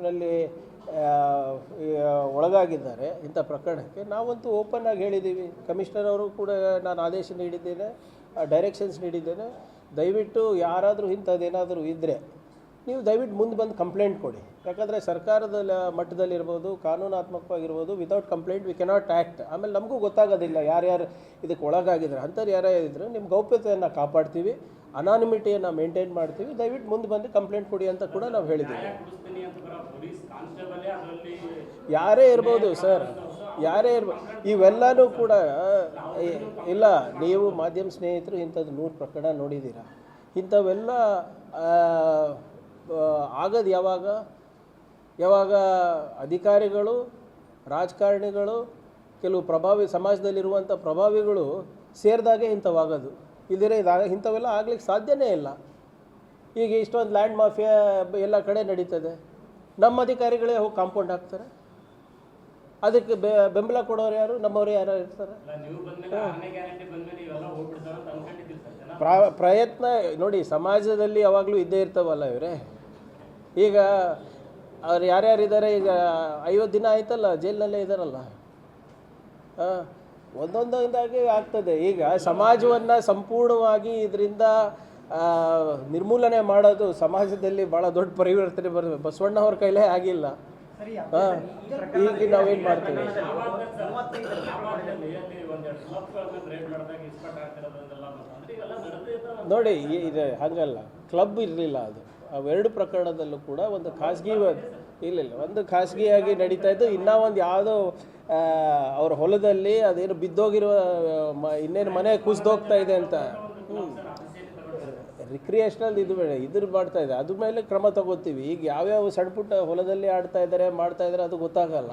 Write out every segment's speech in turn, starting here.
ಟೈಪ್ನಲ್ಲಿ ಒಳಗಾಗಿದ್ದಾರೆ ಇಂಥ ಪ್ರಕರಣಕ್ಕೆ. ನಾವಂತೂ ಓಪನ್ ಆಗಿ ಹೇಳಿದ್ದೀವಿ. ಕಮಿಷನರ್ ಅವರು ಕೂಡ ನಾನು ಆದೇಶ ನೀಡಿದ್ದೇನೆ ಡೈರೆಕ್ಷನ್ಸ್ ನೀಡಿದ್ದೇನೆ. ದಯವಿಟ್ಟು ಯಾರಾದರೂ ಇಂಥದ್ದೇನಾದರೂ ಇದ್ದರೆ ನೀವು ದಯವಿಟ್ಟು ಮುಂದೆ ಬಂದು ಕಂಪ್ಲೇಂಟ್ ಕೊಡಿ. ಯಾಕಂದರೆ ಸರ್ಕಾರದ ಮಟ್ಟದಲ್ಲಿರ್ಬೋದು, ಕಾನೂನಾತ್ಮಕವಾಗಿರ್ಬೋದು without complaint we cannot act ಆಮೇಲೆ ನಮಗೂ ಗೊತ್ತಾಗೋದಿಲ್ಲ ಯಾರ್ಯಾರು ಇದಕ್ಕೆ ಒಳಗಾಗಿದ್ದಾರೆ. ಅಂಥವ್ರು ಯಾರ್ಯಾರಿದ್ರು, ನಿಮ್ಮ ಗೌಪ್ಯತೆಯನ್ನು ಕಾಪಾಡ್ತೀವಿ. ಅನಾನಿಮಿಟಿಯನ್ನು ಮೇಂಟೈನ್ ಮಾಡ್ತೀವಿ. ದಯವಿಟ್ಟು ಮುಂದೆ ಬಂದು ಕಂಪ್ಲೇಂಟ್ ಕೊಡಿ ಅಂತ ಕೂಡ ನಾವು ಹೇಳಿದ್ದೀವಿ. ಯಾರೇ ಇರ್ಬೋದು ಸರ್ ಯಾರೇ ಇರ್ಬೋದು ಇವೆಲ್ಲನೂ ಕೂಡ ಇಲ್ಲ ನೀವು ಮಾಧ್ಯಮ ಸ್ನೇಹಿತರು ಇಂಥದ್ದು ನೂರು ಪ್ರಕರಣ ನೋಡಿದ್ದೀರಾ? ಇಂಥವೆಲ್ಲ ಆಗೋದು ಯಾವಾಗ? ಯಾವಾಗ ಅಧಿಕಾರಿಗಳು ರಾಜಕಾರಣಿಗಳು ಕೆಲವು ಪ್ರಭಾವಿ ಸಮಾಜದಲ್ಲಿರುವಂಥ ಪ್ರಭಾವಿಗಳು ಸೇರಿದಾಗೆ ಇಂಥವಾಗೋದು. ಇಲ್ಲದಿರ ಇದಾಗ ಇಂಥವೆಲ್ಲ ಆಗ್ಲಿಕ್ಕೆ ಸಾಧ್ಯನೇ ಇಲ್ಲ. ಈಗ ಇಷ್ಟೊಂದು ಲ್ಯಾಂಡ್ ಮಾಫಿಯಾ ಎಲ್ಲ ಕಡೆ ನಡೀತದೆ. ನಮ್ಮ ಅಧಿಕಾರಿಗಳೇ ಹೋಗಿ ಕಾಂಪೌಂಡ್ ಹಾಕ್ತಾರೆ. ಅದಕ್ಕೆ ಬೆ- ಬೆಂಬಲ ಕೊಡೋರು ಯಾರು? ನಮ್ಮವರು ಯಾರು ಇರ್ತಾರೆ? ಪ್ರಯತ್ನ ನೋಡಿ ಸಮಾಜದಲ್ಲಿ ಯಾವಾಗಲೂ ಇದ್ದೇ ಇರ್ತಾವಲ್ಲ ಇವರೇ. ಈಗ ಅವ್ರು ಯಾರ್ಯಾರಿದ್ದಾರೆ? ಈಗ ಐವತ್ತು ದಿನ ಆಯ್ತಲ್ಲ ಜೈಲಿನಲ್ಲೇ ಇದ್ದಾರಲ್ಲ ಹಾಂ. ಒಂದೊಂದಾಗಿ ಆಗ್ತದೆ. ಈಗ ಸಮಾಜವನ್ನು ಸಂಪೂರ್ಣವಾಗಿ ಇದರಿಂದ ನಿರ್ಮೂಲನೆ ಮಾಡೋದು ಸಮಾಜದಲ್ಲಿ ಭಾಳ ದೊಡ್ಡ ಪರಿವರ್ತನೆ ಬರ್ತದೆ ಬಸವಣ್ಣ ಅವ್ರ ಕೈಲೇ ಆಗಿಲ್ಲ. ಹಾಂ ಈಗ ನಾವೇನು ಮಾಡ್ತೀವಿ? ನೋಡಿ ಇದೆ ಹಾಗಲ್ಲ. ಕ್ಲಬ್ ಇರಲಿಲ್ಲ ಅದು. ಅವೆರಡು ಪ್ರಕರಣದಲ್ಲೂ ಕೂಡ ಒಂದು ಖಾಸಗಿ ಇಲ್ಲ ಇಲ್ಲ. ಒಂದು ಖಾಸಗಿಯಾಗಿ ನಡೀತಾ ಇದ್ದು, ಇನ್ನೂ ಒಂದು ಯಾವುದೋ ಅವ್ರ ಹೊಲದಲ್ಲಿ ಅದೇನು ಬಿದ್ದೋಗಿರುವ, ಮ, ಇನ್ನೇನು ಮನೆ ಕುಸಿದೋಗ್ತಾ ಇದೆ ಅಂತ. ರಿಕ್ರಿಯೇಷನಲ್ ಇದು ಬೇಡ ಇದ್ರ ಮಾಡ್ತಾ ಇದೆ. ಅದ್ರ ಮೇಲೆ ಕ್ರಮ ತಗೋತೀವಿ. ಈಗ ಯಾವ್ಯಾವ ಸಣ್ಣ ಪುಟ್ಟ ಹೊಲದಲ್ಲಿ ಆಡ್ತಾ ಇದ್ದಾರೆ ಮಾಡ್ತಾ ಇದ್ದಾರೆ ಅದು ಗೊತ್ತಾಗಲ್ಲ.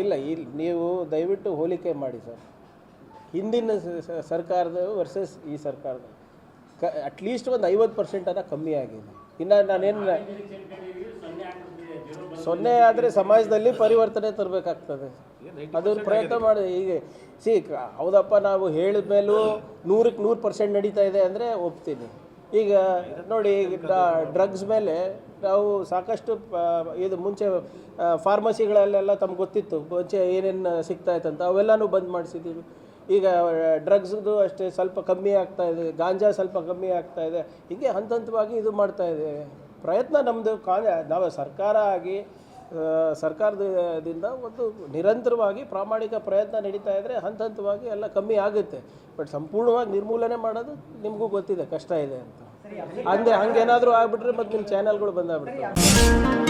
ಇಲ್ಲ ಇಲ್ಲ ನೀವು ದಯವಿಟ್ಟು ಹೋಲಿಕೆ ಮಾಡಿ ಸರ್. ಹಿಂದಿನ ಸರ್ಕಾರದ ವರ್ಸಸ್ ಈ ಸರ್ಕಾರದ. ಕ ಅಟ್ಲೀಸ್ಟ್ ಒಂದು ಐವತ್ತು ಪರ್ಸೆಂಟನ್ನು ಕಮ್ಮಿ ಆಗಿದೆ. ಇನ್ನು ನಾನೇನು ಸೊನ್ನೆ ಆದರೆ ಸಮಾಜದಲ್ಲಿ ಪರಿವರ್ತನೆ ತರಬೇಕಾಗ್ತದೆ. ಅದನ್ನು ಪ್ರಯತ್ನ ಮಾಡಿ ಈಗ ಸಿ ಹೌದಪ್ಪ ನಾವು ಹೇಳಿದ ಮೇಲೂ ನೂರಕ್ಕೆ ನೂರು ಪರ್ಸೆಂಟ್ ನಡೀತಾ ಇದೆ ಅಂದರೆ ಒಪ್ತೀನಿ. ಈಗ ನೋಡಿ ಡ್ರಗ್ಸ್ ಮೇಲೆ ನಾವು ಸಾಕಷ್ಟು ಇದು ಮುಂಚೆ ಫಾರ್ಮಸಿಗಳಲ್ಲೆಲ್ಲ ತಮ್ಗೆ ಗೊತ್ತಿತ್ತು. ಮುಂಚೆ ಏನೇನು ಸಿಗ್ತಾ ಅಂತ ಅವೆಲ್ಲನೂ ಬಂದ್ ಮಾಡಿಸಿದ್ದೀವಿ ಈಗ ಡ್ರಗ್ಸ್ದು ಅಷ್ಟೇ ಸ್ವಲ್ಪ ಕಮ್ಮಿ ಆಗ್ತಾ ಇದೆ, ಗಾಂಜಾ ಸ್ವಲ್ಪ ಕಮ್ಮಿ ಆಗ್ತಾ ಇದೆ, ಹೀಗೆ ಹಂತ ಹಂತವಾಗಿ ಇದು ಮಾಡ್ತಾ ಇದೆ. ಪ್ರಯತ್ನ ನಮ್ಮದು ಕಾ ನಾವು ಸರ್ಕಾರ ಆಗಿ ಸರ್ಕಾರದಿಂದ ಒಂದು ನಿರಂತರವಾಗಿ ಪ್ರಾಮಾಣಿಕ ಪ್ರಯತ್ನ ನಡೀತಾ ಇದ್ದರೆ ಹಂತ ಹಂತವಾಗಿ ಎಲ್ಲ ಕಮ್ಮಿ ಆಗುತ್ತೆ. ಬಟ್ ಸಂಪೂರ್ಣವಾಗಿ ನಿರ್ಮೂಲನೆ ಮಾಡೋದು ನಿಮಗೂ ಗೊತ್ತಿದೆ, ಕಷ್ಟ ಇದೆ ಅಂತ. ಅಂದೆ ಹಂಗೇನಾದರೂ ಆಗ್ಬಿಟ್ರೆ ಮತ್ತು ನಿಮ್ಮ ಚಾನಲ್ಗಳು ಬಂದಾಗ್ಬಿಡ್ತವೆ.